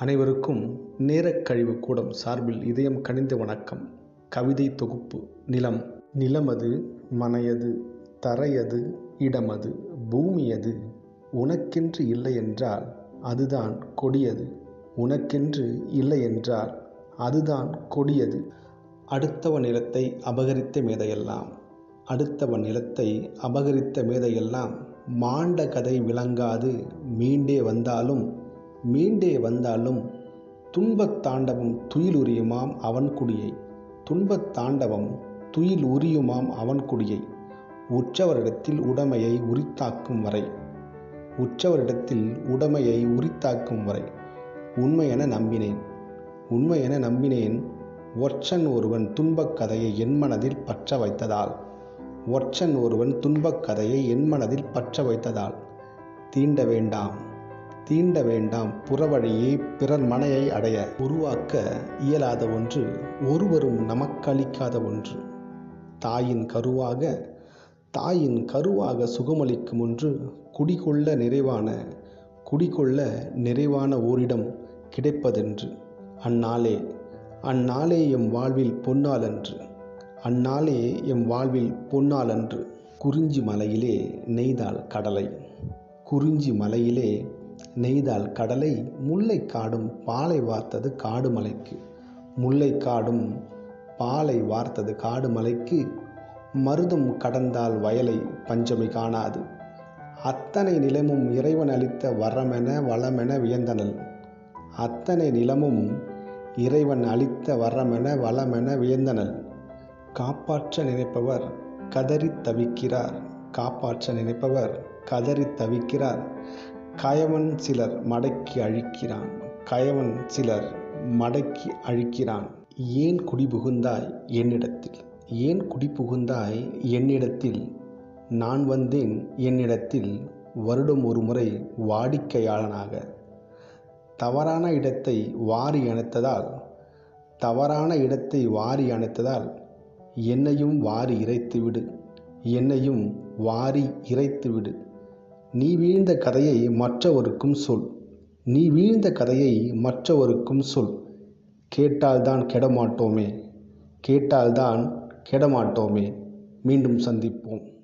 அனைவருக்கும் நேரக்கழிவு கூடம் சார்பில் இதயம் கனிந்த வணக்கம். கவிதை தொகுப்பு நிலம். நிலமது மனையது தரையது இடமது பூமியது உனக்கென்று இல்லையென்றால் அதுதான் கொடியது. உனக்கென்று இல்லையென்றால் அதுதான் கொடியது. அடுத்தவன் நிலத்தை அபகரித்த மேதையெல்லாம். அடுத்தவன் நிலத்தை அபகரித்த மேதையெல்லாம். மாண்ட கதை விளங்காது. மீண்டே வந்தாலும் மீண்டே வந்தாலும் துன்பத் தாண்டவம் துயில் உரியுமாம் அவன் குடியை. துன்பத் தாண்டவம் துயில் உரியுமாம் அவன் குடியை. உற்றவரிடத்தில் உடைமையை உரித்தாக்கும் வரை. உற்றவரிடத்தில் உடமையை உரித்தாக்கும் வரை. உண்மையென நம்பினேன். உண்மையென நம்பினேன். ஒற்றன் ஒருவன் துன்பக் கதையை என் மனதில் பற்ற வைத்ததால். ஒற்றன் ஒருவன் துன்பக் கதையை என் மனதில் பற்ற வைத்ததால். தீண்ட வேண்டாம். தீண்ட வேண்டாம். புறவழியே பிறர் மனையை அடைய உருவாக்க இயலாத ஒன்று ஒருவரும் நமக்களிக்காத ஒன்று. தாயின் கருவாக தாயின் கருவாக சுகமளிக்கும் ஒன்று குடிகொள்ள நிறைவான குடிகொள்ள நிறைவான ஓரிடம் கிடைப்பதென்று. அந்நாளே அந்நாளே எம் வாழ்வில் பொன்னாளன்று. அந்நாளே எம் வாழ்வில் பொன்னாலன்று குறிஞ்சி மலையிலே நெய்தால் கடலை. குறிஞ்சி மலையிலே நெய்தால் கடலை முல்லை காடும் பாலை வார்த்தது காடு மலைக்கு. முல்லை காடும் பாலை வார்த்தது காடு மலைக்கு. மருதம் கடந்தால் வயலை பஞ்சமை காணாது. அத்தனை நிலமும் இறைவன் அளித்த வரமென வளமென வியந்தனல் அத்தனை நிலமும் இறைவன் அளித்த வரமென வளமென வியந்தனல் காப்பாற்ற நினைப்பவர் கதறித் தவிக்கிறார். காப்பாற்ற நினைப்பவர் கதறித் தவிக்கிறார். கயவன் சிலர் மடக்கி அழிக்கிறான். கயவன் சிலர் மடக்கி அழிக்கிறான். ஏன் குடிபுகுந்தாய் என்னிடத்தில்? ஏன் குடிபுகுந்தாய் என்னிடத்தில்? நான் வந்தேன் என்னிடத்தில் வருடம் ஒரு முறை வாடிக்கையாளனாக. தவறான இடத்தை வாரி அணைத்ததால் தவறான இடத்தை வாரி அணைத்ததால் என்னையும் வாரி இறைத்துவிடு. என்னையும் வாரி இறைத்துவிடு. நீ வீழ்ந்த கதையை மற்றவருக்கும் சொல். நீ வீழ்ந்த கதையை மற்றவருக்கும் சொல். கேட்டால்தான் கெடமாட்டோமே. கேட்டால்தான் கெடமாட்டோமே. மீண்டும் சந்திப்போம்.